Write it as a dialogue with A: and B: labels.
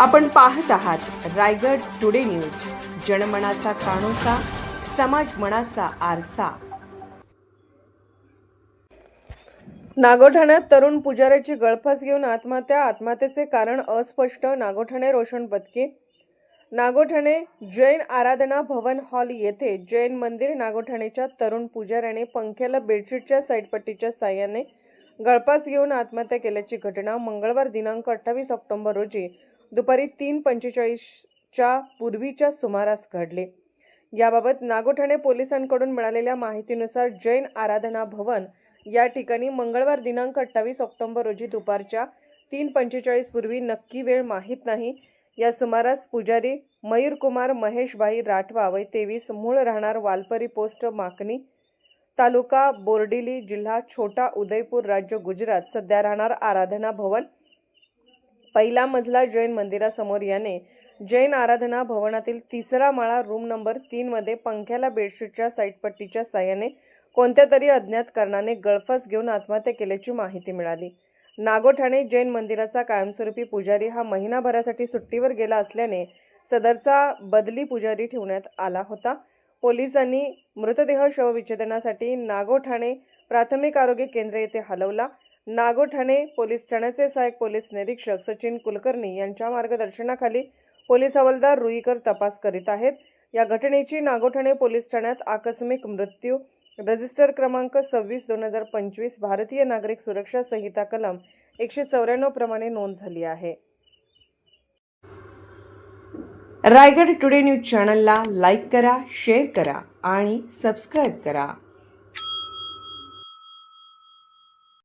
A: आपण पाहत आहात रायगड टुडे न्यूज. जनमनाचा कानोसा समाज मनाचा आरसा. नागोठाण्यात तरुण पुजाऱ्याची गळफास घेऊन आत्महत्या आत्महत्येचे कारण अस्पष्ट नागोठाणे रोशन बदके नागोठाणे जैन आराधना भवन हॉल येथे जैन मंदिर नागोठाणेच्या तरुण पुजाऱ्याने पंख्याला बेडशीटच्या साईडपट्टीच्या साह्याने गळफास घेऊन आत्महत्या केल्याची घटना मंगळवार दिनांक अठ्ठावीस ऑक्टोबर रोजी दुपारी तीन पंचेचाळीसच्या पूर्वीच्या सुमारास घडले. याबाबत नागोठाणे पोलिसांकडून मिळालेल्या माहितीनुसार जैन आराधना भवन या ठिकाणी मंगळवार दिनांक अठ्ठावीस ऑक्टोबर रोजी दुपारच्या तीन पंचेचाळीस पूर्वी नक्की वेळ माहीत नाही. या सुमारास पुजारी मयूरकुमार महेशभाई राठवा वय तेवीस मूळ राहणार वालपरी पोस्ट माकणी तालुका बोर्डिली जिल्हा छोटा उदयपूर राज्य गुजरात सध्या राहणार आराधना भवन पहिला मजला जैन मंदिरासमोर याने जैन आराधना भवनातील तिसरा माळा रूम नंबर तीन मध्ये पंख्याला बेडशीटच्या साईटपट्टीच्या साह्याने कोणत्या तरी अज्ञात कारणाने गळफास घेऊन आत्महत्या केल्याची माहिती मिळाली. नागोठाणे जैन मंदिराचा कायमस्वरूपी पुजारी हा महिनाभरासाठी सुट्टीवर गेला असल्याने सदरचा बदली पुजारी ठेवण्यात आला होता. पोलिसांनी मृतदेह शवविच्छेदनासाठी नागोठाणे प्राथमिक आरोग्य केंद्र येथे हलवला. नागोठाणे पोलीस ठाण्याचे सहाय्यक पोलीस निरीक्षक सचिन कुलकर्णी यांच्या मार्गदर्शनाखाली पोलीस हवालदार रुईकर तपास करीत आहेत. या घटनेची नागोठाणे पोलीस ठाण्यात आकस्मिक मृत्यू रजिस्टर क्रमांक सव्वीस दोन हजार पंचवीस भारतीय नागरिक सुरक्षा संहिता कलम एकशे चौऱ्याण्णव प्रमाणे नोंद झाली आहे. रायगड टुडे न्यूज चॅनलला लाईक करा शेअर करा आणि सबस्क्राईब करा.